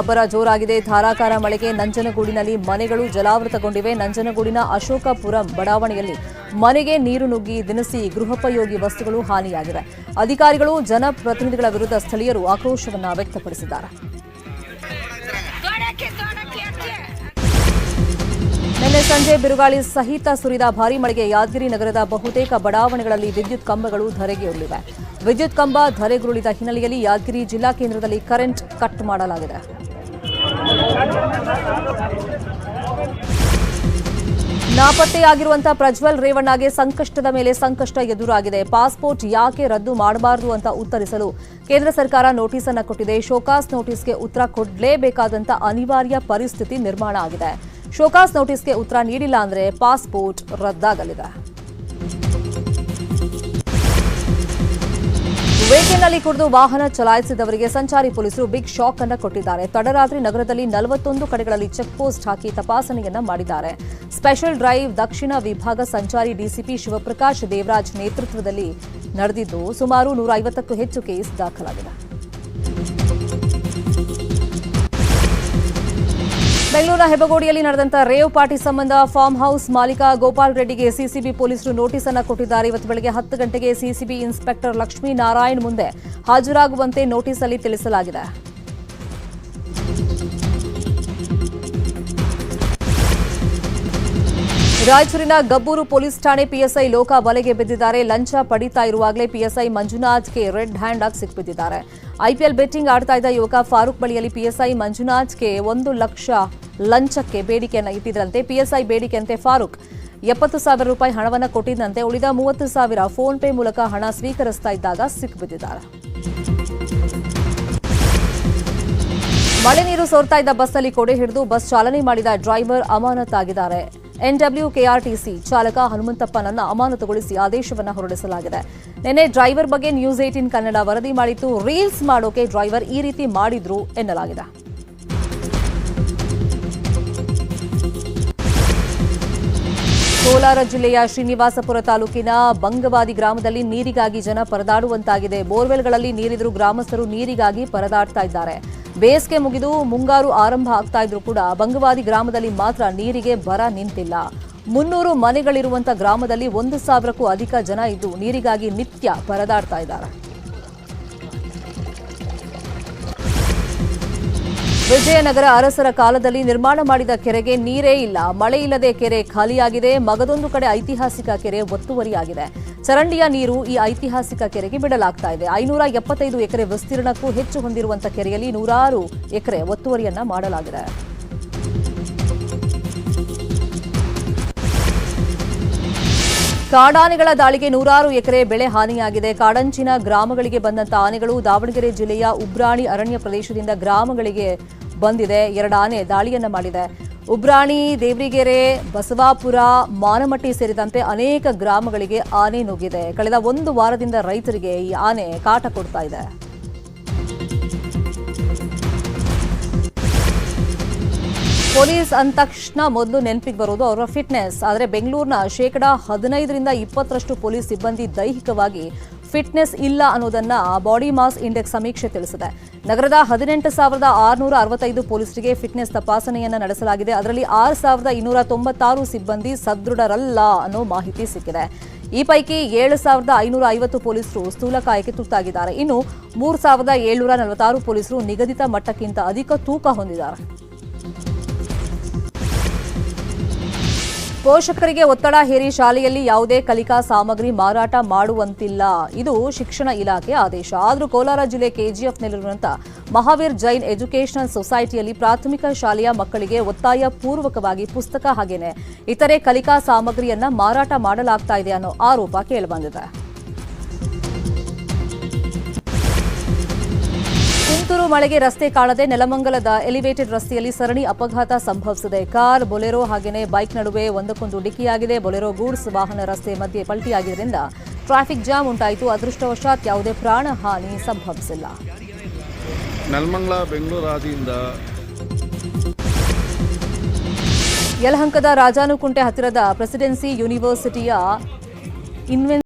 ಅಬ್ಬರ ಜೋರಾಗಿದೆ. ಧಾರಾಕಾರ ಮಳೆಗೆ ನಂಜನಗೂಡಿನಲ್ಲಿ ಮನೆಗಳು ಜಲಾವೃತಗೊಂಡಿವೆ. ನಂಜನಗೂಡಿನ ಅಶೋಕಪುರಂ ಬಡಾವಣೆಯಲ್ಲಿ ಮನೆಗೆ ನೀರು ನುಗ್ಗಿ ದಿನಸಿ ಗೃಹೋಪಯೋಗಿ ವಸ್ತುಗಳು ಹಾನಿಯಾಗಿವೆ. ಅಧಿಕಾರಿಗಳು, ಜನಪ್ರತಿನಿಧಿಗಳ ವಿರುದ್ಧ ಸ್ಥಳೀಯರು ಆಕ್ರೋಶವನ್ನು ವ್ಯಕ್ತಪಡಿಸಿದ್ದಾರೆ. ನಿನ್ನೆ ಸಂಜೆ ಬಿರುಗಾಳಿ ಸಹಿತ ಸುರಿದ ಭಾರೀ ಮಳೆಗೆ ಯಾದಗಿರಿ ನಗರದ ಬಹುತೇಕ ಬಡಾವಣೆಗಳಲ್ಲಿ ವಿದ್ಯುತ್ ಕಂಬಗಳು ಧರೆಗೆ ಉರುಳಿವೆ ವಿದ್ಯುತ್ ಕಂಬ ಧರೆಗುರುಳಿದ ಹಿನ್ನೆಲೆಯಲ್ಲಿ ಯಾದಗಿರಿ ಜಿಲ್ಲಾ ಕೇಂದ್ರದಲ್ಲಿ ಕರೆಂಟ್ ಕಟ್ ಮಾಡಲಾಗಿದೆ. ನಾಪತ್ತೆಯಾಗಿರುವಂತಹ ಪ್ರಜ್ವಲ್ ರೇವಣ್ಣಗೆ ಸಂಕಷ್ಟದ ಮೇಲೆ ಸಂಕಷ್ಟ ಎದುರಾಗಿದೆ. ಪಾಸ್ಪೋರ್ಟ್ ಯಾಕೆ ರದ್ದು ಮಾಡಬಾರದು ಅಂತ ಉತ್ತರಿಸಲು ಕೇಂದ್ರ ಸರ್ಕಾರ ನೋಟಿಸ್ ಅನ್ನು ಕೊಟ್ಟಿದೆ. ಶೋಕಾಸ್ ನೋಟಿಸ್ಗೆ ಉತ್ತರ ಕೊಡಲೇಬೇಕಾದಂತ ಅನಿವಾರ್ಯ ಪರಿಸ್ಥಿತಿ ನಿರ್ಮಾಣ ಆಗಿದೆ. ಶೋಕಾಸ್ ನೋಟಿಸ್ಗೆ ಉತ್ತರ ನೀಡಿಲ್ಲ ಅಂದರೆ ಪಾಸ್ಪೋರ್ಟ್ ರದ್ದಾಗಲಿದೆ. ವೇಕೆನಲ್ಲಿ ಕುಡಿದು ವಾಹನ ಚಲಾಯಿಸಿದವರಿಗೆ ಸಂಚಾರಿ ಪೊಲೀಸರು ಬಿಗ್ ಶಾಕ್ ಅನ್ನು ಕೊಟ್ಟಿದ್ದಾರೆ. ತಡರಾತ್ರಿ ನಗರದಲ್ಲಿ ನಲವತ್ತೊಂದು ಕಡೆಗಳಲ್ಲಿ ಚೆಕ್ ಪೋಸ್ಟ್ ಹಾಕಿ ತಪಾಸಣೆಯನ್ನ ಮಾಡಿದ್ದಾರೆ. ಸ್ಪೆಷಲ್ ಡ್ರೈವ್ ದಕ್ಷಿಣ ವಿಭಾಗ ಸಂಚಾರಿ ಡಿಸಿಪಿ ಶಿವಪ್ರಕಾಶ್ ದೇವರಾಜ್ ನೇತೃತ್ವದಲ್ಲಿ ನಡೆದಿದ್ದು ಸುಮಾರು ನೂರ ಐವತ್ತಕ್ಕೂ ಹೆಚ್ಚು ಕೇಸ್ ದಾಖಲಾಗಿದೆ. ಬೆಂಗಳೂರಿನ ಹೆಬಗೋಡಿಯಲ್ಲಿ ನಡೆದಂತ ರೇವ್ ಪಾರ್ಟಿ ಸಂಬಂಧ ಫಾರ್ಮ್ ಹೌಸ್ ಮಾಲೀಕ ಗೋಪಾಲ್ ರೆಡ್ಡಿಗೆ ಸಿಸಿಬಿ ಪೊಲೀಸರು ನೋಟಿಸ್ ಅನ್ನು ಕೊಟ್ಟಿದ್ದಾರೆ. ಇವತ್ತು ಬೆಳಗ್ಗೆ ಹತ್ತು ಗಂಟೆಗೆ ಸಿಸಿಬಿ ಇನ್ಸ್ಪೆಕ್ಟರ್ ಲಕ್ಷ್ಮೀನಾರಾಯಣ್ ಮುಂದೆ ಹಾಜರಾಗುವಂತೆ ನೋಟಿಸ್ ಅಲ್ಲಿ ತಿಳಿಸಲಾಗಿದೆ. ರಾಯಚೂರಿನ ಗಬ್ಬೂರು ಪೊಲೀಸ್ ಠಾಣೆ ಪಿಎಸ್ಐ ಲೋಕ ಬಲೆಗೆ ಬಿದ್ದಿದ್ದಾರೆ. ಲಂಚ ಪಡಿತಾ ಇರುವಾಗಲೇ ಪಿಎಸ್ಐ ಮಂಜುನಾಥ್ಗೆ ರೆಡ್ ಹ್ಯಾಂಡ್ ಆಗಿ ಸಿಕ್ಬಿದ್ದಿದ್ದಾರೆ. ಐಪಿಎಲ್ ಬೆಟ್ಟಿಂಗ್ ಆಡ್ತಾ ಇದ್ದ ಯುವಕ ಫಾರೂಕ್ ಬಳಿಯಲ್ಲಿ ಪಿಎಸ್ಐ ಮಂಜುನಾಥ್ಗೆ ಒಂದು ಲಕ್ಷ ಲಂಚಕ್ಕೆ ಬೇಡಿಕೆಯನ್ನು ಇಟ್ಟಿದ್ರಂತೆ. ಪಿಎಸ್ಐ ಬೇಡಿಕೆಯಂತೆ ಫಾರೂಕ್ ಎಪ್ಪತ್ತು ಸಾವಿರ ರೂಪಾಯಿ ಹಣವನ್ನು ಕೊಟ್ಟಿದ್ದಂತೆ ಉಳಿದ ಮೂವತ್ತು ಸಾವಿರ ಫೋನ್ ಪೇ ಮೂಲಕ ಹಣ ಸ್ವೀಕರಿಸ್ತಾ ಇದ್ದಾಗ ಸಿಕ್ಕಿಬಿದ್ದಿದ್ದಾರೆ ಮಳೆ ನೀರು ಸೋರ್ತಾ ಇದ್ದ ಬಸ್ನಲ್ಲಿ ಕೊಡೆ ಹಿಡಿದು ಬಸ್ ಚಾಲನೆ ಮಾಡಿದ ಡ್ರೈವರ್ ಅಮಾನತಾಗಿದ್ದಾರೆ. ಎನ್ಡಬ್ಲ್ಯೂ ಕೆಆರ್ಟಿಸಿ ಚಾಲಕ ಹನುಮಂತಪ್ಪನನ್ನು ಅಮಾನತುಗೊಳಿಸಿ ಆದೇಶವನ್ನು ಹೊರಡಿಸಲಾಗಿದೆ. ನಿನ್ನೆ ಡ್ರೈವರ್ ಬಗ್ಗೆ ನ್ಯೂಸ್ ಏಟೀನ್ ಕನ್ನಡ ವರದಿ ಮಾಡಿತ್ತು. ರೀಲ್ಸ್ ಮಾಡೋಕೆ ಡ್ರೈವರ್ ಈ ರೀತಿ ಮಾಡಿದ್ರು ಎನ್ನಲಾಗಿದೆ. ಕೋಲಾರ ಜಿಲ್ಲೆಯ ಶ್ರೀನಿವಾಸಪುರ ತಾಲೂಕಿನ ಬಂಗವಾದಿ ಗ್ರಾಮದಲ್ಲಿ ನೀರಿಗಾಗಿ ಜನ ಪರದಾಡುವಂತಾಗಿದೆ. ಬೋರ್ವೆಲ್ಗಳಲ್ಲಿ ನೀರಿದ್ರು ಗ್ರಾಮಸ್ಥರು ನೀರಿಗಾಗಿ ಪರದಾಡ್ತಾ ಇದ್ದಾರೆ. ಬೇಸಿಗೆ ಮುಗಿದು ಮುಂಗಾರು ಆರಂಭ ಆಗ್ತಾ ಇದ್ರು ಕೂಡ ಬಂಗವಾದಿ ಗ್ರಾಮದಲ್ಲಿ ಮಾತ್ರ ನೀರಿಗೆ ಬರ ನಿಂತಿಲ್ಲ. ಮುನ್ನೂರು ಮನೆಗಳಿರುವಂತ ಗ್ರಾಮದಲ್ಲಿ ಒಂದು ಸಾವಿರಕ್ಕೂ ಅಧಿಕ ಜನ ಇದ್ದು ನೀರಿಗಾಗಿ ನಿತ್ಯ ಪರದಾಡ್ತಾ ಇದ್ದಾರೆ. ವಿಜಯನಗರ ಅರಸರ ಕಾಲದಲ್ಲಿ ನಿರ್ಮಾಣ ಮಾಡಿದ ಕೆರೆಗೆ ನೀರೇ ಇಲ್ಲ. ಮಳೆ ಇಲ್ಲದೆ ಕೆರೆ ಖಾಲಿಯಾಗಿದೆ. ಮಗದೊಂದು ಕಡೆ ಐತಿಹಾಸಿಕ ಕೆರೆ ಒತ್ತುವರಿಯಾಗಿದೆ. ಚರಂಡಿಯ ನೀರು ಈ ಐತಿಹಾಸಿಕ ಕೆರೆಗೆ ಬಿಡಲಾಗ್ತಾ ಇದೆ. ಐನೂರ ಎಪ್ಪತ್ತೈದು ಎಕರೆ ವಿಸ್ತೀರ್ಣಕ್ಕೂ ಹೆಚ್ಚು ಹೊಂದಿರುವಂತಹ ಕೆರೆಯಲ್ಲಿ ನೂರಾರು ಎಕರೆ ಒತ್ತುವರಿಯನ್ನ ಮಾಡಲಾಗಿದೆ. ಕಾಡಾನೆಗಳ ದಾಳಿಗೆ ನೂರಾರು ಎಕರೆ ಬೆಳೆ ಹಾನಿಯಾಗಿದೆ. ಕಾಡಂಚಿನ ಗ್ರಾಮಗಳಿಗೆ ಬಂದಂತ ಆನೆಗಳು ದಾವಣಗೆರೆ ಜಿಲ್ಲೆಯ ಉಬ್ರಾಣಿ ಅರಣ್ಯ ಪ್ರದೇಶದಿಂದ ಗ್ರಾಮಗಳಿಗೆ ಬಂದಿದೆ. ಎರಡು ಆನೆ ದಾಳಿಯನ್ನು ಮಾಡಿದೆ. ಉಬ್ರಾಣಿ, ದೇವ್ರಿಗೆರೆ, ಬಸವಾಪುರ, ಮಾನಮಟ್ಟಿ ಸೇರಿದಂತೆ ಅನೇಕ ಗ್ರಾಮಗಳಿಗೆ ಆನೆ ನುಗ್ಗಿದೆ. ಕಳೆದ ಒಂದು ವಾರದಿಂದ ರೈತರಿಗೆ ಈ ಆನೆ ಕಾಟ ಕೊಡ್ತಾ ಇದೆ. ಪೊಲೀಸ್ ಅಂದ ತಕ್ಷಣ ಮೊದಲು ನೆನಪಿಗೆ ಬರೋದು ಅವರ ಫಿಟ್ನೆಸ್ ಆದರೆ ಬೆಂಗಳೂರಿನ ಶೇಕಡ ಹದಿನೈದರಿಂದ ಇಪ್ಪತ್ತರಷ್ಟು ಪೊಲೀಸ್ ಸಿಬ್ಬಂದಿ ದೈಹಿಕವಾಗಿ ಫಿಟ್ನೆಸ್ ಇಲ್ಲ ಅನ್ನೋದನ್ನ ಬಾಡಿ ಮಾಸ್ ಇಂಡೆಕ್ಸ್ ಸಮೀಕ್ಷೆ ತಿಳಿಸಿದೆ. ನಗರದ ಹದಿನೆಂಟು ಸಾವಿರದ ಆರುನೂರ ಅರವತ್ತೈದು ಪೊಲೀಸರಿಗೆ ಫಿಟ್ನೆಸ್ ತಪಾಸಣೆಯನ್ನ ನಡೆಸಲಾಗಿದೆ. ಅದರಲ್ಲಿ ಆರು ಸಾವಿರದ ಇನ್ನೂರ ತೊಂಬತ್ತಾರು ಸಿಬ್ಬಂದಿ ಸದೃಢರಲ್ಲ ಅನ್ನೋ ಮಾಹಿತಿ ಸಿಕ್ಕಿದೆ. ಈ ಪೈಕಿ ಏಳು ಸಾವಿರದ ಐನೂರ ಐವತ್ತು ಪೊಲೀಸರು ಸ್ಥೂಲಕಾಯಕ್ಕೆ ತುತ್ತಾಗಿದ್ದಾರೆ. ಇನ್ನು ಮೂರು ಸಾವಿರದ ಏಳ್ನೂರ ನಲವತ್ತಾರು ಪೊಲೀಸರು ನಿಗದಿತ ಮಟ್ಟಕ್ಕಿಂತ ಅಧಿಕ ತೂಕ ಹೊಂದಿದ್ದಾರೆ. ಪೋಷಕರಿಗೆ ಒತ್ತಡ ಹೇರಿ ಶಾಲೆಯಲ್ಲಿ ಯಾವುದೇ ಕಲಿಕಾ ಸಾಮಗ್ರಿ ಮಾರಾಟ ಮಾಡುವಂತಿಲ್ಲ. ಇದು ಶಿಕ್ಷಣ ಇಲಾಖೆ ಆದೇಶ. ಆದರೂ ಕೋಲಾರ ಜಿಲ್ಲೆ ಕೆಜಿಎಫ್ನಲ್ಲಿರುವಂತಹ ಮಹಾವೀರ್ ಜೈನ್ ಎಜುಕೇಷನಲ್ ಸೊಸೈಟಿಯಲ್ಲಿ ಪ್ರಾಥಮಿಕ ಶಾಲೆಯ ಮಕ್ಕಳಿಗೆ ಒತ್ತಾಯ ಪೂರ್ವಕವಾಗಿ ಪುಸ್ತಕ ಹಾಗೇನೆ. ಇತರೆ ಕಲಿಕಾ ಸಾಮಗ್ರಿಯನ್ನ ಮಾರಾಟ ಮಾಡಲಾಗ್ತಾ ಇದೆ ಅನ್ನೋ ಆರೋಪ ಕೇಳಿಬಂದಿದೆ ಮಳೆಗೆ ರಸ್ತೆ ಕಾಣದೆ ನೆಲಮಂಗಲದ ಎಲಿವೇಟೆಡ್ ರಸ್ತೆಯಲ್ಲಿ ಸರಣಿ ಅಪಘಾತ ಸಂಭವಿಸಿದೆ. ಕಾರ್ ಬೊಲೆರೋ ಹಾಗೆಯೇ ಬೈಕ್ ನಡುವೆ ಒಂದಕ್ಕೊಂದು ಡಿಕ್ಕಿಯಾಗಿದೆ. ಬೊಲೆರೋ ಗೂಡ್ಸ್ ವಾಹನ ರಸ್ತೆ ಮಧ್ಯೆ ಪಲ್ಟಿಯಾಗಿದ್ದರಿಂದ ಟ್ರಾಫಿಕ್ ಜಾಮ್ ಉಂಟಾಯಿತು. ಅದೃಷ್ಟವಶಾತ್ ಯಾವುದೇ ಪ್ರಾಣ ಹಾನಿ ಸಂಭವಿಸಿಲ್ಲ. ನೆಲಮಂಗಲ ಬೆಂಗಳೂರು ಹಾದಿಯಿಂದ ಯಲಹಂಕದ ರಾಜಾನುಕುಂಟೆ ಹತ್ತಿರದ ಪ್ರೆಸಿಡೆನ್ಸಿ ಯೂನಿವರ್ಸಿಟಿಯ ಇನ್ವೆನ್